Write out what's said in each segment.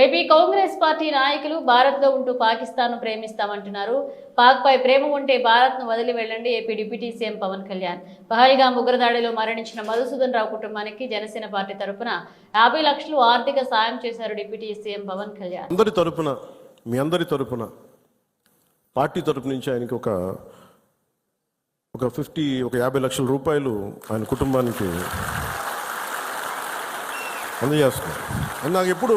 AP Congress party నాయకులు భారత్లో ఉంటూ పాకిస్తాన్ను ప్రేమిస్తామంటున్నారు. పాక్పై ప్రేమ ఉంటే భారత్ను వదిలి వెళ్ళండి AP deputy CM Pawan Kalyan. Pahalgam ఉగ్రదాడిలో మరణించిన మధుసూదన్ రావు కుటుంబానికి జనసేన పార్టీ తరపున యాభై లక్షలు ఆర్థిక సాయం చేశారు డిప్యూటీ సీఎం పవన్ కళ్యాణ్. అందరి తరపున మీ అందరి తరఫున పార్టీ తరపు నుంచి ఆయనకి ఒక ఒక ఫిఫ్టీ ఒక యాభై లక్షల రూపాయలు ఆయన కుటుంబానికి అందజేస్తున్నారు. నాకు ఎప్పుడు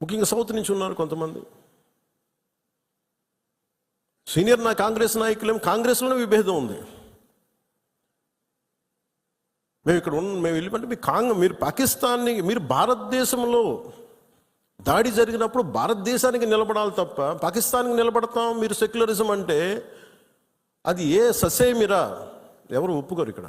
ముఖ్యంగా సౌత్ నుంచి ఉన్నారు కొంతమంది. సీనియర్ నా కాంగ్రెస్ నాయకులేం కాంగ్రెస్లోనే విభేదం ఉంది. మేము ఇక్కడ ఉన్న మేము వెళ్ళిపోతే మీ కాంగ్ మీరు పాకిస్తాన్ని మీరు భారతదేశంలో దాడి జరిగినప్పుడు భారతదేశానికి నిలబడాలి తప్ప పాకిస్తాన్కి నిలబడతాం మీరు సెక్యులరిజం అంటే అది ఏ ససేమిరా? ఎవరు ఒప్పుకోరు ఇక్కడ.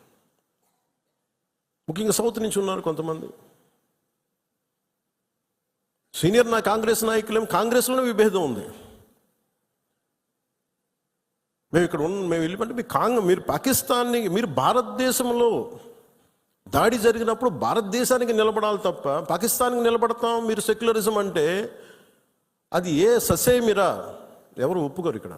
ముఖ్యంగా సౌత్ నుంచి ఉన్నారు కొంతమంది. సీనియర్ నా కాంగ్రెస్ నాయకులేం కాంగ్రెస్లోనే విభేదం ఉంది. మేము ఇక్కడ ఉన్న మేము వెళ్ళిపోతే మీ కాంగ్ మీరు పాకిస్తాన్ని మీరు భారతదేశంలో దాడి జరిగినప్పుడు భారతదేశానికి నిలబడాలి తప్ప పాకిస్తాన్కి నిలబడతాం మీరు సెక్యులరిజం అంటే అది ఏ ససేమిరా? ఎవరు ఒప్పుకోరు ఇక్కడ.